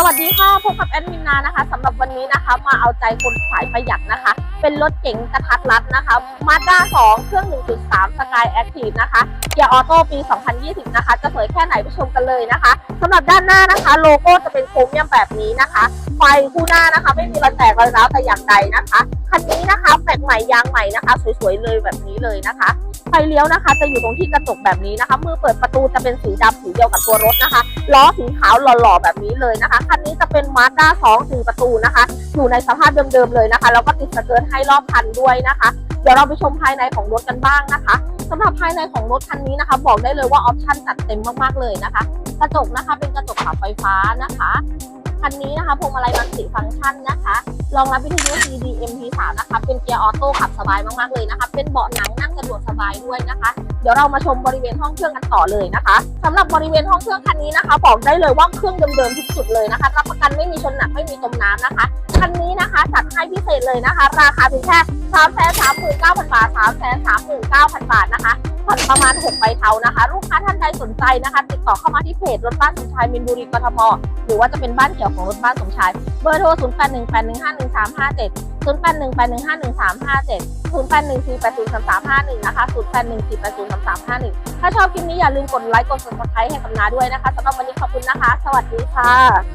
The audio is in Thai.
สวัสดีค่ะพบกับแอดมินนานะคะสำหรับวันนี้นะคะ มาเอาใจคนขายประหยัดนะคะ เป็นรถเก๋งกระทัดรัดนะคะมาด้า2เครื่อง 1.3 Sky Active นะคะเกียร์ออโต้ปี 2020 นะคะ จะสวยแค่ไหนไปชมกันเลยนะคะสำหรับด้านหน้านะคะ โลโก้จะเป็นโครเมียมแบบนี้นะคะ ไฟคู่หน้านะคะ ไม่มีรอยแตกรอยร้าวแต่อย่างใดนะคะคันนี้นะคะแปลกใหม่ยางใหม่นะคะ สวยๆเลยแบบนี้เลยนะคะไฟเลี้ยวนะคะ จะอยู่ตรงที่กระจกแบบนี้นะคะมือเปิดประตูจะเป็นสีดำสีเดียวกับตัวรถนะคะล้อสีขาวหล่อๆแบบนี้เลยนะคะคันนี้จะเป็นมาด้า2ถึงประตูนะคะ อยู่ในสภาพเดิมๆเลยนะคะแล้วก็ติดสเกิร์ตให้รอบคันด้วยนะคะ เดี๋ยวเราไปชมภายในของรถกันบ้างนะคะสำหรับภายในของรถคันนี้นะคะ บอกได้เลยว่าออปชั่นจัดเต็มมากๆเลยนะคะ กระจกนะคะเป็นกระจกปรับไฟฟ้านะคะคันนี้นะคะพวงมาลัยมันสีฟังก์ชันนะคะรองรับวิทยุ CD MP3 นะคะ เป็นเกียร์ออโต้ขับสบายมากๆเลยนะคะ เป็นเบาะหนังนั่งสะดวกสบายด้วยนะคะ เดี๋ยวเรามาชมบริเวณห้องเครื่องกันต่อเลยนะคะสำหรับบริเวณห้องเครื่องคันนี้นะคะ บอกได้เลยว่าเครื่องเดิมๆทุกจุดเลยนะคะ รับประกันไม่มีชนหนักไม่มีจมน้ำนะคะคันนี้นะคะ จัดให้พิเศษเลยนะคะ ราคาเพียงแค่3 3 9 0 0 0บาท3 3 9 0 0 0บาทนะคะผ่อนประมาณ6ใบเทานะคะ ลูกค้าท่านใดสนใจนะคะ ติดต่อเข้ามาที่เพจรถบ้านสมชายมินบุรีกทมหรือว่าจะเป็นบ้านเกี่ยวของรถบ้านสมชาย เบอร์โทร 0 8 1 8 1 5 1 3 5 7 0 8 1 8 1 5 1 3 5 7 0 8 1 4 8 0 3 3 5 1 นะคะ 0 8 1 4 8 0 3 3 5 1 ถ้าชอบคลิปนี้อย่าลืมกดไลค์ กด subscribe ให้กับนาด้วยนะคะสำหรับวันนี้ขอบคุณนะคะ สวัสดีค่ะ